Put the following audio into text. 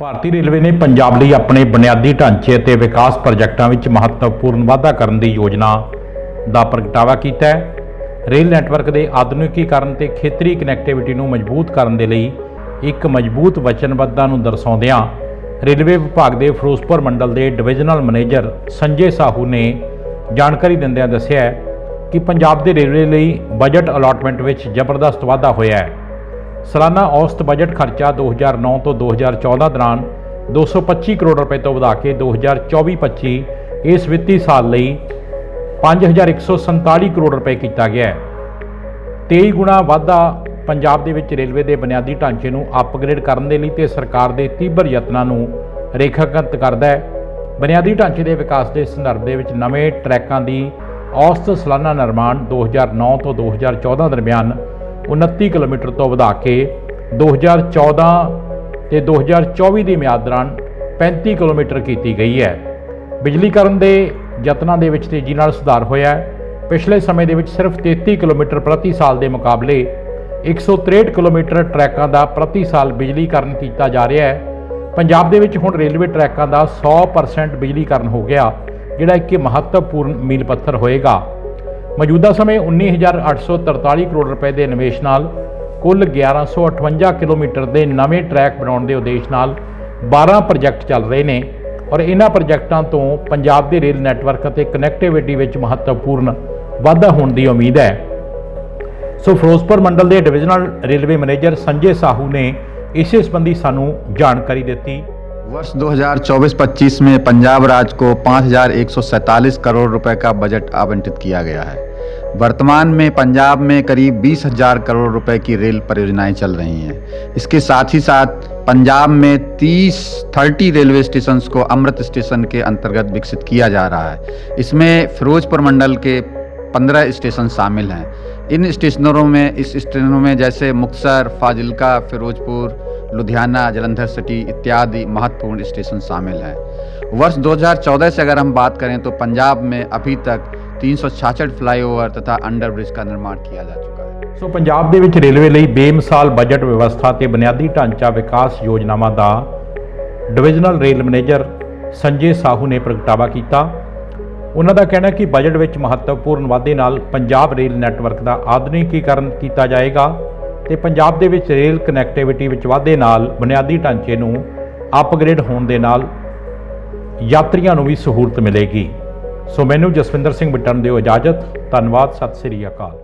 ਭਾਰਤੀ railway ਨੇ ਪੰਜਾਬ ਲਈ ਆਪਣੇ ਬੁਨਿਆਦੀ ਢਾਂਚੇ ਅਤੇ ਵਿਕਾਸ ਪ੍ਰੋਜੈਕਟਾਂ ਵਿੱਚ ਮਹੱਤਵਪੂਰਨ ਵਾਧਾ ਕਰਨ ਦੀ ਯੋਜਨਾ ਦਾ ਪ੍ਰਗਟਾਵਾ ਕੀਤਾ ਹੈ। ਰੇਲ ਨੈਟਵਰਕ ਦੇ ਆਧੁਨਿਕੀਕਰਨ ਤੇ ਖੇਤਰੀ ਕਨੈਕਟੀਵਿਟੀ ਨੂੰ ਮਜ਼ਬੂਤ ਕਰਨ ਦੇ ਲਈ ਇੱਕ ਮਜ਼ਬੂਤ ਵਚਨਬੱਧਤਾ ਨੂੰ ਦਰਸਾਉਂਦਿਆਂ ਰੇਲਵੇ ਵਿਭਾਗ ਦੇ ਫਿਰੋਜ਼ਪੁਰ ਮੰਡਲ ਦੇ ਡਿਵੀਜ਼ਨਲ ਮੈਨੇਜਰ ਸੰਜੇ ਸਾਹੂ ਨੇ ਜਾਣਕਾਰੀ ਦਿੰਦਿਆਂ ਦੱਸਿਆ ਕਿ ਪੰਜਾਬ ਦੇ ਰੇਲਵੇ ਲਈ ਬਜਟ ਅਲਾਟਮੈਂਟ ਵਿੱਚ ਜ਼ਬਰਦਸਤ ਵਾਧਾ ਹੋਇਆ ਹੈ। ਸਾਲਾਨਾ ਔਸਤ ਬਜਟ ਖਰਚਾ 2009 ਤੋਂ 2014 ਦੌਰਾਨ 225 ਕਰੋੜ ਰੁਪਏ ਤੋਂ ਵਧਾ ਕੇ 2024-25 ਇਸ ਵਿੱਤੀ ਸਾਲ ਲਈ 5147 ਕਰੋੜ ਰੁਪਏ ਕੀਤਾ ਗਿਆ ਹੈ। 23 ਗੁਣਾ ਵਾਧਾ ਪੰਜਾਬ ਦੇ ਵਿੱਚ ਰੇਲਵੇ ਦੇ ਬੁਨਿਆਦੀ ਢਾਂਚੇ ਨੂੰ ਅਪਗ੍ਰੇਡ ਕਰਨ ਦੇ ਲਈ ਤੇ ਸਰਕਾਰ ਦੇ ਤੀਬਰ ਯਤਨਾਂ ਨੂੰ ਰੇਖਾਕੰਤ ਕਰਦਾ ਹੈ। ਬੁਨਿਆਦੀ ਢਾਂਚੇ ਦੇ ਵਿਕਾਸ ਦੇ ਸੰਦਰਭ ਦੇ ਵਿੱਚ ਨਵੇਂ ਟਰੈਕਾਂ ਦੀ ਔਸਤ ਸਾਲਾਨਾ ਨਿਰਮਾਣ 2009 ਤੋਂ 2014 ਦਰਮਿਆਨ 29 ਕਿਲੋਮੀਟਰ ਤੋਂ ਵਧਾ ਕੇ 2014 ਤੇ 2024 ਦੀ ਮਿਆਦ ਦੌਰਾਨ 35 ਕਿਲੋਮੀਟਰ ਕੀਤੀ ਗਈ ਹੈ। ਬਿਜਲੀਕਰਨ ਦੇ ਯਤਨਾਂ ਦੇ ਵਿੱਚ ਤੇਜ਼ੀ ਨਾਲ ਸੁਧਾਰ ਹੋਇਆ ਹੈ। ਪਿਛਲੇ ਸਮੇਂ ਦੇ ਵਿੱਚ ਸਿਰਫ 33 ਕਿਲੋਮੀਟਰ ਪ੍ਰਤੀ ਸਾਲ ਦੇ ਮੁਕਾਬਲੇ 163 ਕਿਲੋਮੀਟਰ ਟਰੈਕਾਂ ਦਾ ਪ੍ਰਤੀ ਸਾਲ ਬਿਜਲੀਕਰਨ ਕੀਤਾ ਜਾ ਰਿਹਾ ਹੈ। ਪੰਜਾਬ ਦੇ ਵਿੱਚ ਹੁਣ ਰੇਲਵੇ ਟਰੈਕਾਂ ਦਾ 100% ਬਿਜਲੀਕਰਨ ਹੋ ਗਿਆ, ਜਿਹੜਾ ਇੱਕ ਮਹੱਤਵਪੂਰਨ ਮੀਲ ਪੱਥਰ ਹੋਏਗਾ। ਮੌਜੂਦਾ ਸਮੇਂ 19843 ਕਰੋੜ ਰੁਪਏ ਦੇ ਨਿਵੇਸ਼ ਨਾਲ ਕੁੱਲ 1158 ਕਿਲੋਮੀਟਰ ਦੇ ਨਵੇਂ ਟਰੈਕ ਬਣਾਉਣ ਦੇ ਉਦੇਸ਼ ਨਾਲ 12 ਪ੍ਰੋਜੈਕਟ ਚੱਲ ਰਹੇ ਨੇ ਔਰ ਇਹਨਾਂ ਪ੍ਰੋਜੈਕਟਾਂ ਤੋਂ ਪੰਜਾਬ ਦੇ ਰੇਲ ਨੈਟਵਰਕ ਅਤੇ ਕਨੈਕਟੀਵਿਟੀ ਵਿੱਚ ਮਹੱਤਵਪੂਰਨ ਵਾਧਾ ਹੋਣ ਦੀ ਉਮੀਦ ਹੈ। ਸੋ ਫਿਰੋਜ਼ਪੁਰ ਮੰਡਲ ਦੇ divisional railway manager Sanjay Sahu ਨੇ ਇਸੇ ਸੰਬੰਧੀ ਸਾਨੂੰ ਜਾਣਕਾਰੀ ਦਿੱਤੀ। वर्ष 2024-25 में पंजाब राज्य को 5,147 करोड़ रुपए का बजट आवंटित किया गया है। वर्तमान में पंजाब में करीब 20,000 करोड़ रुपए की रेल परियोजनाएँ चल रही हैं। इसके साथ ही साथ पंजाब में 30 30 रेलवे स्टेशन को अमृत स्टेशन के अंतर्गत विकसित किया जा रहा है। इसमें फिरोजपुर मंडल के 15 स्टेशन शामिल हैं। इन स्टेशनों में इस स्टेशनों में जैसे मुक्तसर फाजिलका फिरोजपुर लुधियाना जलंधर सिटी इत्यादि महत्वपूर्ण स्टेशन शामिल हैं वर्ष 2014 से अगर हम बात करें तो पंजाब में अभी तक तीन फ्लाईओवर तथा अंडरब्रिज का निर्माण किया जा चुका है ਸੋ ਪੰਜਾਬ ਦੇ ਵਿੱਚ ਰੇਲਵੇ ਲਈ ਬੇਮਿਸਾਲ ਬਜਟ ਵਿਵਸਥਾ ਤੇ ਬੁਨਿਆਦੀ ਢਾਂਚਾ ਵਿਕਾਸ ਯੋਜਨਾਵਾਂ ਦਾ divisional rail manager Sanjay Sahu ਨੇ ਪ੍ਰਗਟਾਵਾ ਕੀਤਾ ਉਹਨਾਂ ਦਾ ਕਹਿਣਾ ਹੈ ਕਿ ਬਜਟ ਵਿੱਚ ਮਹੱਤਵਪੂਰਨ ਵਾਧੇ ਨਾਲ ਪੰਜਾਬ ਰੇਲ ਨੈਟਵਰਕ ਦਾ ਆਧੁਨਿਕੀਕਰਨ ਕੀਤਾ ਜਾਏਗਾ ਤੇ ਪੰਜਾਬ ਦੇ ਵਿੱਚ ਰੇਲ ਕਨੈਕਟੀਵਿਟੀ ਵਿੱਚ ਵਾਧੇ ਨਾਲ ਬੁਨਿਆਦੀ ਢਾਂਚੇ ਨੂੰ ਅਪਗ੍ਰੇਡ ਹੋਣ ਦੇ ਨਾਲ ਯਾਤਰੀਆਂ ਨੂੰ ਵੀ ਸਹੂਲਤ ਮਿਲੇਗੀ। ਸੋ ਮੈਨੂੰ ਜਸਵਿੰਦਰ ਸਿੰਘ ਬਿੱਟਨ ਦਿਓ ਇਜਾਜ਼ਤ। ਧੰਨਵਾਦ, ਸਤਿ ਸ੍ਰੀ ਅਕਾਲ।